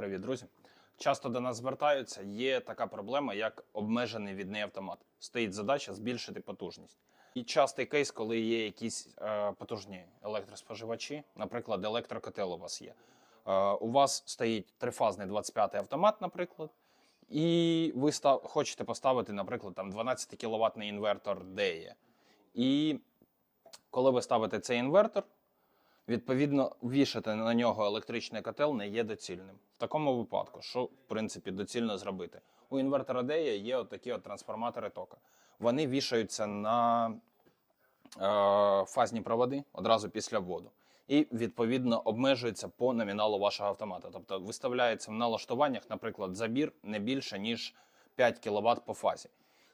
Привіт, друзі. Часто до нас звертаються. Є така проблема, як обмежений відний автомат. Стоїть задача збільшити потужність. І частий кейс, коли є якісь е, потужні електроспоживачі, наприклад, електрокотел у вас є. Е, у вас стоїть трифазний 25-й автомат, наприклад, і ви став, хочете поставити, наприклад, там 12 кВт інвертор DE. І коли ви ставите цей інвертор, Відповідно, вішати на нього електричний котел не є доцільним. В такому випадку, що в принципі доцільно зробити? У інвертора DEA є отакі от трансформатори тока. Вони вішаються на е, фазні проводи одразу після вводу. І відповідно обмежується по номіналу вашого автомата. Тобто виставляється в налаштуваннях, наприклад, забір не більше ніж 5 кВт по фазі.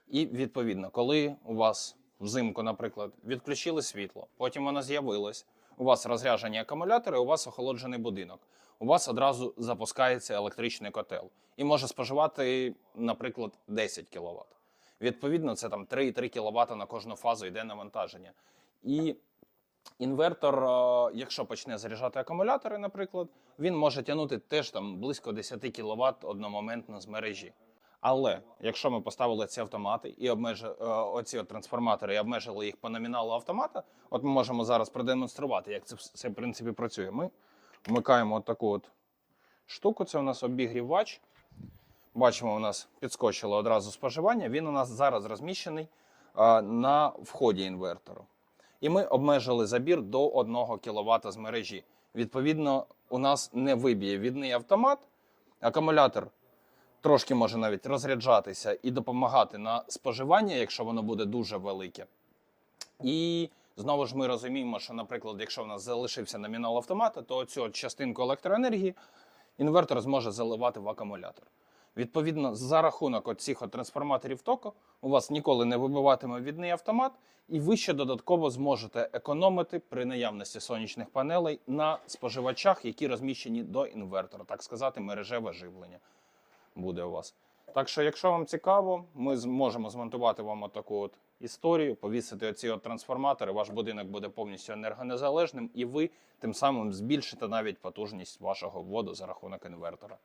І відповідно, коли у вас взимку, наприклад, відключили світло, потім воно з'явилось, у вас розряджені акумулятори, у вас охолоджений будинок. У вас одразу запускається електричний котел і може споживати, наприклад, 10 кВт. Відповідно, це там 3,3 кВт на кожну фазу йде навантаження. І інвертор, е, якщо почне заряджати акумулятори, наприклад, він може тягнути теж там близько 10 кВт одномоментно з мережі. Але якщо ми поставили ці автомати і обмежи, е, оці от трансформатори і обмежили їх по номіналу автомата, от ми можемо зараз продемонструвати, як це все в принципі працює. Ми вмикаємо от таку от штуку. Це у нас обігрівач. Бачимо, у нас підскочило одразу споживання. Він у нас зараз розміщений е, на вході інвертору. І ми обмежили забір до 1 кВт з мережі. Відповідно, у нас не виб'є відний автомат, акумулятор трошки може навіть розряджатися і допомагати на споживання, якщо воно буде дуже велике. І знову ж ми розуміємо, що, наприклад, якщо в нас залишився номінал автомата, то цю частинку електроенергії інвертор зможе заливати в акумулятор. Відповідно, за рахунок от цих от трансформаторів току у вас ніколи не вибиватиме відний автомат, і ви ще додатково зможете економити при наявності сонячних панелей на споживачах, які розміщені до інвертора, так сказати, мережеве живлення буде у вас. Так що, якщо вам цікаво, ми зможемо змонтувати вам отаку от історію, повісити оці от трансформатори, ваш будинок буде повністю енергонезалежним, і ви тим самим збільшите навіть потужність вашого вводу за рахунок інвертора.